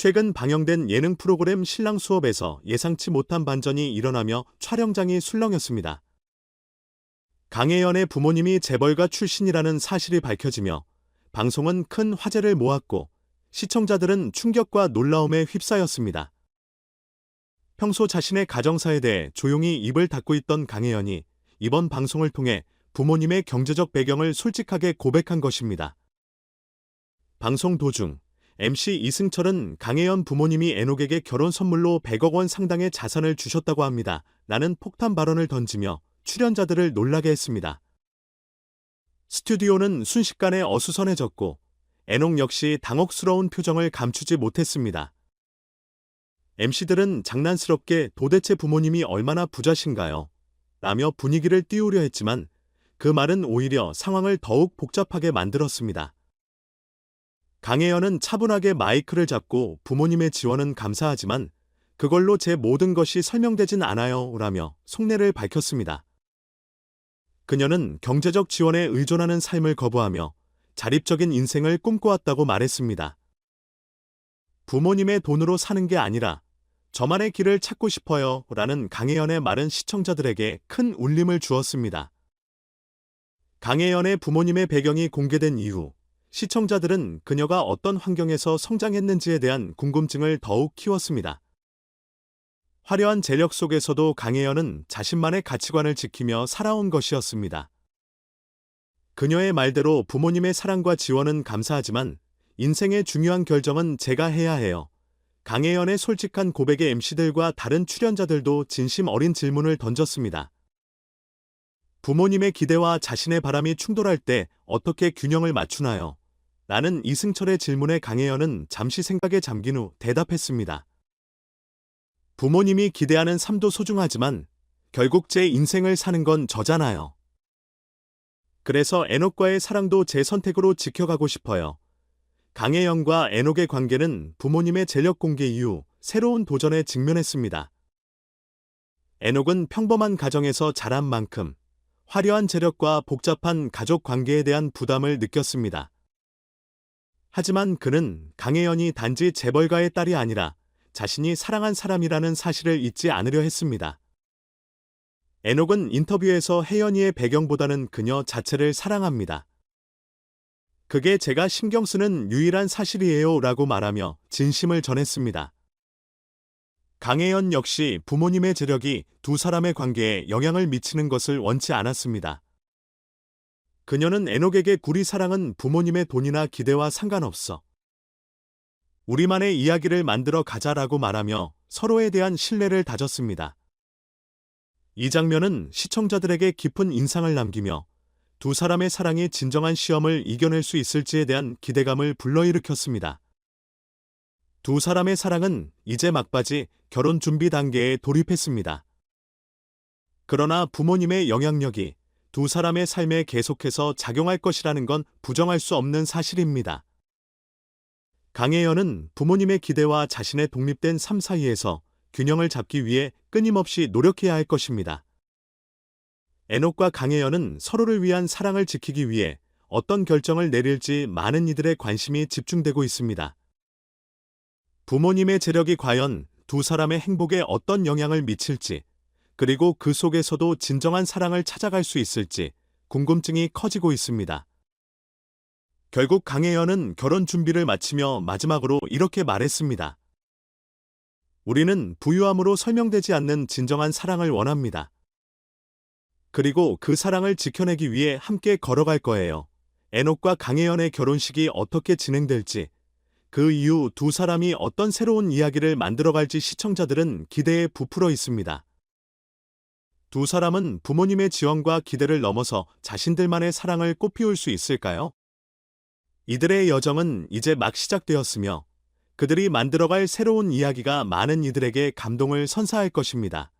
최근 방영된 예능 프로그램 신랑 수업에서 예상치 못한 반전이 일어나며 촬영장이 술렁였습니다. 강혜연의 부모님이 재벌가 출신이라는 사실이 밝혀지며 방송은 큰 화제를 모았고 시청자들은 충격과 놀라움에 휩싸였습니다. 평소 자신의 가정사에 대해 조용히 입을 닫고 있던 강혜연이 이번 방송을 통해 부모님의 경제적 배경을 솔직하게 고백한 것입니다. 방송 도중 MC 이승철은 강혜연 부모님이 애녹에게 결혼 선물로 100억 원 상당의 자산을 주셨다고 합니다. 라는 폭탄 발언을 던지며 출연자들을 놀라게 했습니다. 스튜디오는 순식간에 어수선해졌고 애녹 역시 당혹스러운 표정을 감추지 못했습니다. MC들은 장난스럽게 도대체 부모님이 얼마나 부자신가요? 라며 분위기를 띄우려 했지만 그 말은 오히려 상황을 더욱 복잡하게 만들었습니다. 강혜연은 차분하게 마이크를 잡고 부모님의 지원은 감사하지만 그걸로 제 모든 것이 설명되진 않아요 라며 속내를 밝혔습니다. 그녀는 경제적 지원에 의존하는 삶을 거부하며 자립적인 인생을 꿈꿔왔다고 말했습니다. 부모님의 돈으로 사는 게 아니라 저만의 길을 찾고 싶어요 라는 강혜연의 말은 시청자들에게 큰 울림을 주었습니다. 강혜연의 부모님의 배경이 공개된 이후 시청자들은 그녀가 어떤 환경에서 성장했는지에 대한 궁금증을 더욱 키웠습니다. 화려한 재력 속에서도 강혜연은 자신만의 가치관을 지키며 살아온 것이었습니다. 그녀의 말대로 부모님의 사랑과 지원은 감사하지만 인생의 중요한 결정은 제가 해야 해요. 강혜연의 솔직한 고백의 MC들과 다른 출연자들도 진심 어린 질문을 던졌습니다. 부모님의 기대와 자신의 바람이 충돌할 때 어떻게 균형을 맞추나요? 나는 이승철의 질문에 강혜연은 잠시 생각에 잠긴 후 대답했습니다. 부모님이 기대하는 삶도 소중하지만 결국 제 인생을 사는 건 저잖아요. 그래서 애녹과의 사랑도 제 선택으로 지켜가고 싶어요. 강혜영과 애녹의 관계는 부모님의 재력 공개 이후 새로운 도전에 직면했습니다. 애녹은 평범한 가정에서 자란 만큼 화려한 재력과 복잡한 가족 관계에 대한 부담을 느꼈습니다. 하지만 그는 강혜연이 단지 재벌가의 딸이 아니라 자신이 사랑한 사람이라는 사실을 잊지 않으려 했습니다. 애녹은 인터뷰에서 혜연이의 배경보다는 그녀 자체를 사랑합니다. 그게 제가 신경 쓰는 유일한 사실이에요 라고 말하며 진심을 전했습니다. 강혜연 역시 부모님의 재력이 두 사람의 관계에 영향을 미치는 것을 원치 않았습니다. 그녀는 애녹에게 구리 사랑은 부모님의 돈이나 기대와 상관없어. 우리만의 이야기를 만들어 가자라고 말하며 서로에 대한 신뢰를 다졌습니다. 이 장면은 시청자들에게 깊은 인상을 남기며 두 사람의 사랑이 진정한 시험을 이겨낼 수 있을지에 대한 기대감을 불러일으켰습니다. 두 사람의 사랑은 이제 막바지 결혼 준비 단계에 돌입했습니다. 그러나 부모님의 영향력이 두 사람의 삶에 계속해서 작용할 것이라는 건 부정할 수 없는 사실입니다. 강혜연은 부모님의 기대와 자신의 독립된 삶 사이에서 균형을 잡기 위해 끊임없이 노력해야 할 것입니다. 애녹과 강혜연은 서로를 위한 사랑을 지키기 위해 어떤 결정을 내릴지 많은 이들의 관심이 집중되고 있습니다. 부모님의 재력이 과연 두 사람의 행복에 어떤 영향을 미칠지, 그리고 그 속에서도 진정한 사랑을 찾아갈 수 있을지 궁금증이 커지고 있습니다. 결국 강혜연은 결혼 준비를 마치며 마지막으로 이렇게 말했습니다. 우리는 부유함으로 설명되지 않는 진정한 사랑을 원합니다. 그리고 그 사랑을 지켜내기 위해 함께 걸어갈 거예요. 애녹과 강혜연의 결혼식이 어떻게 진행될지, 그 이후 두 사람이 어떤 새로운 이야기를 만들어갈지 시청자들은 기대에 부풀어 있습니다. 두 사람은 부모님의 지원과 기대를 넘어서 자신들만의 사랑을 꽃피울 수 있을까요? 이들의 여정은 이제 막 시작되었으며 그들이 만들어갈 새로운 이야기가 많은 이들에게 감동을 선사할 것입니다.